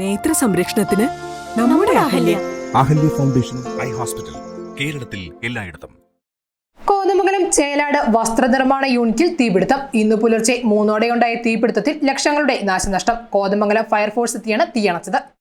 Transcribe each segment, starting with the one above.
നേത്ര സംരക്ഷണത്തിന് നമ്മുടെ Ahalya. Ahalya foundation eye hospital കേരളത്തിൽ എല്ലായിടത്തും. കോതമംഗലം ചേലാട് വസ്ത്രനിർമ്മാണ യൂണിറ്റിൽ തീപിടുത്തം. ഇന്ന് പുലർച്ചെ മൂന്നോടെയുണ്ടായ തീപിടുത്തത്തിൽ ലക്ഷങ്ങളുടെ നാശനഷ്ടം. കോതമംഗലം ഫയർഫോഴ്സ് എത്തിയാണ് തീയണച്ചത്.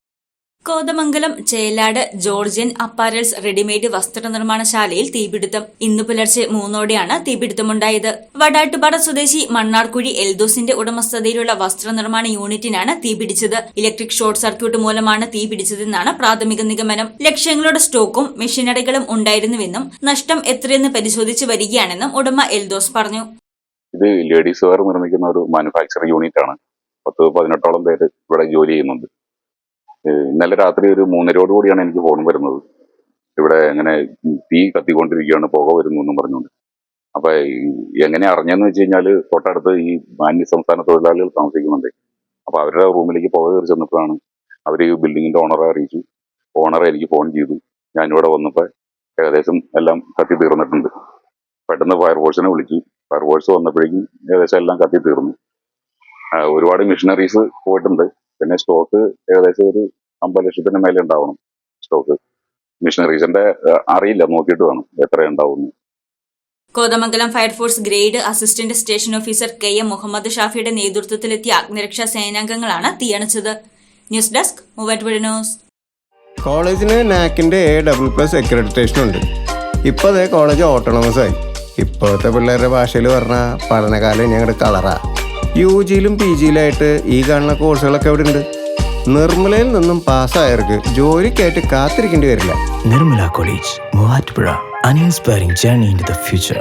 Kothamangalam Chelad Georgian apparels readymade വസ്ത്രനിർമ്മാണശാലയിൽ തീപിടുത്തം. ഇന്നു പുലർച്ചെ മൂന്നോടെയാണ് തീപിടുത്തമുണ്ടായത്. വടാട്ടുപാറ സ്വദേശി മണ്ണാർക്കുഴി എൽദോസിന്റെ ഉടമസ്ഥതയിലുള്ള വസ്ത്രനിർമ്മാണ യൂണിറ്റിനാണ് തീപിടിച്ചത്. ഇലക്ട്രിക് ഷോർട്ട് സർക്യൂട്ട് മൂലമാണ് തീപിടിച്ചതെന്നാണ് പ്രാഥമിക നിഗമനം. ലക്ഷങ്ങളുടെ സ്റ്റോക്കും മെഷീനറികളും ഉണ്ടായിരുന്നുവെന്നും നഷ്ടം എത്രയെന്ന് പരിശോധിച്ചു വരികയാണെന്നും ഉടമ എൽദോസ് പറഞ്ഞു. ഇത് ലേഡീസ് വെയർ നിർമ്മിക്കുന്ന ഒരു മാനുഫാക്ചറിംഗ് യൂണിറ്റ് ആണ് പത്ത് പതിനെട്ടോളം പേര് ഇവിടെ ജോലി ചെയ്യുന്നുണ്ട്. ഇന്നലെ രാത്രി ഒരു മൂന്നരയോട് കൂടിയാണ് എനിക്ക് ഫോൺ വരുന്നത്. ഇവിടെ എങ്ങനെ തീ കത്തിക്കൊണ്ടിരിക്കുകയാണ് പുക വരുന്നു എന്നും പറഞ്ഞുകൊണ്ട്. അപ്പൊ എങ്ങനെ അറിഞ്ഞെന്ന് വെച്ച് കഴിഞ്ഞാൽ തൊട്ടടുത്ത് ഈ മാന്യ സംസ്ഥാന തൊഴിലാളികൾ താമസിക്കുന്നുണ്ട്. അപ്പൊ അവരുടെ റൂമിലേക്ക് പുക കയറി ചെന്നപ്പോഴാണ് അവർ ഈ ബിൽഡിങ്ങിന്റെ ഓണറെ അറിയിച്ചു. ഓണറെ എനിക്ക് ഫോൺ ചെയ്തു. ഞാനിവിടെ വന്നപ്പോൾ ഏകദേശം എല്ലാം കത്തി തീർന്നിട്ടുണ്ട്. പെട്ടെന്ന് ഫയർഫോഴ്സിനെ വിളിച്ചു. ഫയർഫോഴ്സ് വന്നപ്പോഴേക്കും ഏകദേശം എല്ലാം കത്തി തീർന്നു. ഒരുപാട് മിഷനറീസ് പോയിട്ടുണ്ട്. പിന്നെ സ്റ്റോക്ക് ഏകദേശം ഒരു അമ്പത് ലക്ഷത്തിന് മേലെ ഉണ്ടാവണം സ്റ്റോക്ക് മിഷനറീസിന്റെ അറിയില്ല. നോക്കിയിട്ട് വേണം എത്ര ഉണ്ടാവും Kothamangalam fire force grade assistant station officer K M Muhammad ഷാഫിയുടെ നേതൃത്വത്തിലെത്തിയ അഗ്നിരക്ഷാ സേനാംഗങ്ങളാണ് തീയണച്ചത്. News desk Muvattupuzha news. കോളേജിന് നാക്കിന്റെ എ ഡബിൾ പ്ലസ് അക്രഡിറ്റേഷൻ ഉണ്ട്. ഇപ്പോൾ അതേ കോളേജ് ഓട്ടോണമസ് ആയി. ഇപ്പോഴത്തെ പിള്ളേരുടെ ഭാഷയിൽ പറഞ്ഞ പഠനകാലം ഞങ്ങളുടെ കളറാ. യു ജിയിലും പി ജിയിലായിട്ട് ഈ കാണുന്ന കോഴ്സുകളൊക്കെ അവിടെ ഉണ്ട് നിർമ്മലയിൽ നിന്നും പാസ്സായവർക്ക് ജോലിക്കായിട്ട് കാത്തിരിക്കേണ്ടി വരില്ല. Nirmala college Muvattupuzha. An inspiring journey in the future.